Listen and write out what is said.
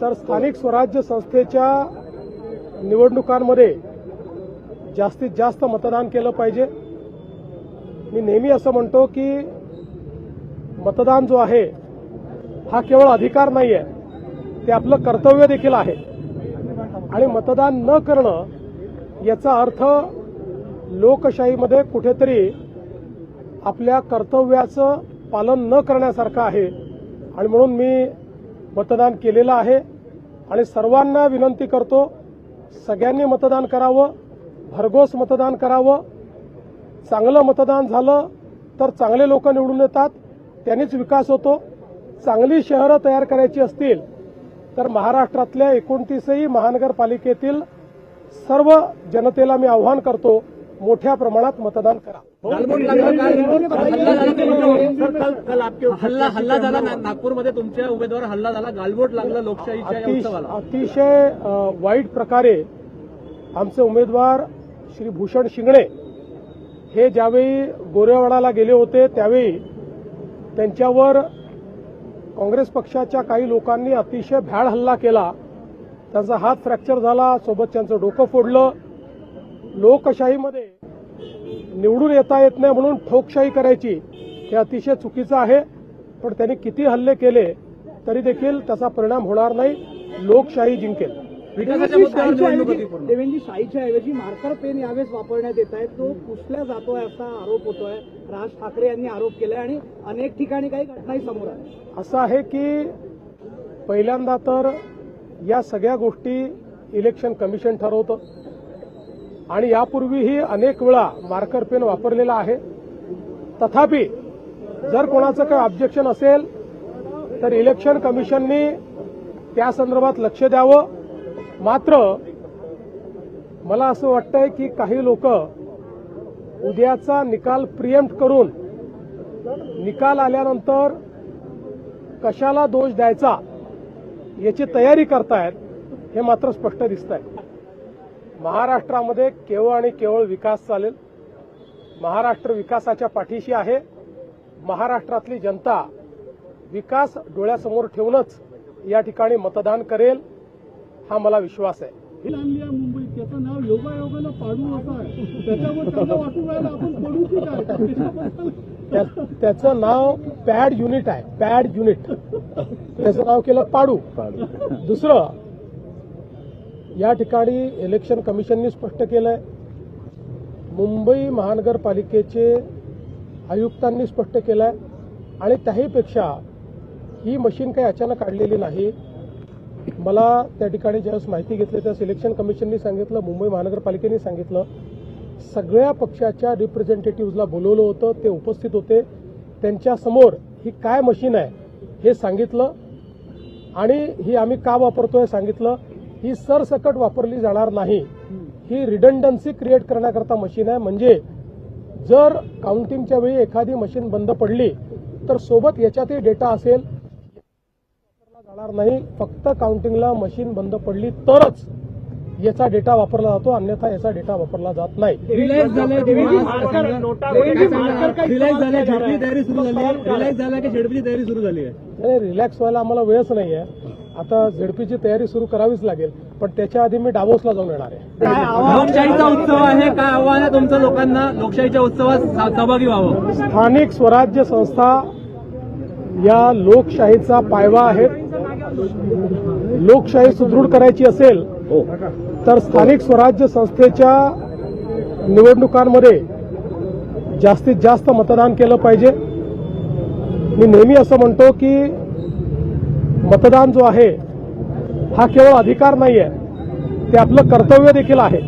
तर स्थानिक स्वराज्य संस्थेच्या निवडणुकांमध्ये जास्तीत जास्त मतदान केलं पाहिजे. मी नेहमी असं म्हणतो की मतदान जो आहे हा केवळ अधिकार नाही आहे ते आपलं कर्तव्य देखील आहे. आणि मतदान न करणं याचा अर्थ लोकशाहीमध्ये कुठेतरी आपल्या कर्तव्याचं पालन न करण्यासारखं आहे. आणि म्हणून मी मतदान केलेलं आहे. आणि सर्वांना विनंती करतो सगळ्यांनी मतदान करावं भरघोस मतदान करावं. चांगलं मतदान झालं तर चांगले लोक निवडून येतात त्यांनीच विकास होतो. चांगली शहरं तयार करायची असतील तर महाराष्ट्रातल्या एकोणतीसही महानगरपालिकेतील सर्व जनतेला मी आव्हान करतो मोठ्या प्रमाणात मतदान करा हल्ला हल्ला झाला नागपूरमध्ये तुमच्या उमेदवार हल्ला झाला गालबोट लागला लोकशाहीच्या अतिशय वाईट प्रकारे आमचे उमेदवार श्री भूषण शिंगणे हे ज्यावेळी गोरेवाडाला गेले होते त्यावेळी त्यांच्यावर काँग्रेस पक्षाच्या काही लोकांनी अतिशय भ्याड हल्ला केला त्यांचा हात फ्रॅक्चर झाला सोबत त्यांचं डोकं फोडलं लोकशाहीमध्ये निवडून येता येत नाही म्हणून ठोकशाही करायची हे अतिशय चुकीचं आहे. पण त्यांनी किती हल्ले केले तरी देखील त्याचा परिणाम होणार नाही. लोकशाही जिंकेल. विकासाच्या मुद्द्यावर निवडणूक होती पूर्ण. देवेंद्र शाईच्या ऐवजी मार्कर पेन यावेळेस वापरण्यात येत आहे तो पुसल्या जातोय असा आरोप होतोय. राज ठाकरे यांनी आरोप केलाय आणि अनेक ठिकाणी काही घटनाही समोर आहे असं आहे की पहिल्यांदा तर या सगळ्या गोष्टी इलेक्शन कमिशन ठरवतं. आणि यापूर्वीही अनेक वेळा मार्कर पेन वापरलेला आहे. तथापि जर कोणाचं काही ऑब्जेक्शन असेल तर इलेक्शन कमिशननी त्या संदर्भात लक्ष द्यावं. मात्र मला असं वाटतंय की काही लोक उद्याचा निकाल प्रियम्प्ट करून निकाल आल्यानंतर कशाला दोष द्यायचा याची तयारी करतायत हे मात्र स्पष्ट दिसत आहे महाराष्ट्रामध्ये केवळ आणि केवळ विकास चालेल. महाराष्ट्र विकासाच्या पाठीशी आहे. महाराष्ट्रातली जनता विकास डोळ्यासमोर ठेवूनच या ठिकाणी मतदान करेल हा मला विश्वास आहे. आणली आहे मुंबईत त्याचं नाव योगायोगानं पाडू असं आहे. त्याच्यावर त्यांना वाटून राहिलं आपण पडू की काय? त्याच्याबद्दल त्या- त्याचं नाव पॅड युनिट आहे पॅड युनिट. त्याचं नाव केलं पाडू. दुसरं या ठिकाणी इलेक्शन कमिशननी स्पष्ट केलं आहे मुंबई महानगरपालिकेचे आयुक्तांनी स्पष्ट केलं आहे आणि त्याहीपेक्षा ही मशीन काही अचानक काढलेली नाही. मला त्या ठिकाणी ज्यावेळेस माहिती घेतली त्यावेळेस इलेक्शन कमिशननी सांगितलं मुंबई महानगरपालिकेने सांगितलं. सगळ्या पक्षाच्या रिप्रेझेंटेटिव्हला बोलवलं होतं ते उपस्थित होते. त्यांच्यासमोर ही काय मशीन आहे हे सांगितलं. आणि ही आम्ही का वापरतोय सांगितलं. ही सरसकट वापरली जाणार नाही. ही रिडंडन्सी क्रिएट करण्याकरता मशीन आहे. म्हणजे जर काउंटिंगच्या वेळी एखादी मशीन बंद पडली तर सोबत याच्यातही डेटा असेल. वापरला जाणार नाही. फक्त काउंटिंगला मशीन बंद पडली तरच याचा डेटा वापरला जातो. अन्यथा याचा डेटा वापरला जात नाही. रिलॅक्स व्हायला आम्हाला वेळच नाही आहे आता झेडपीची तयारी सुरू करावीच लागेल पण त्याच्या आधी मी डावोसला जाऊन येणार आहे. लोकशाहीचा उत्सव आहे काय आव्हान आहे तुमचं लोकांना? लोकशाहीच्या उत्सवात सहभागी व्हावं. स्थानिक स्वराज्य संस्था या लोकशाहीचा पायवा आहेत. लोकशाही सुदृढ करायची असेल तर स्थानिक स्वराज्य संस्थेच्या निवडणुकांमध्ये जास्तीत जास्त मतदान केलं पाहिजे. मी नेहमी असं म्हणतो की मतदान जो आहे हा केवळ अधिकार नाही आहे ते आपलं कर्तव्य देखील आहे.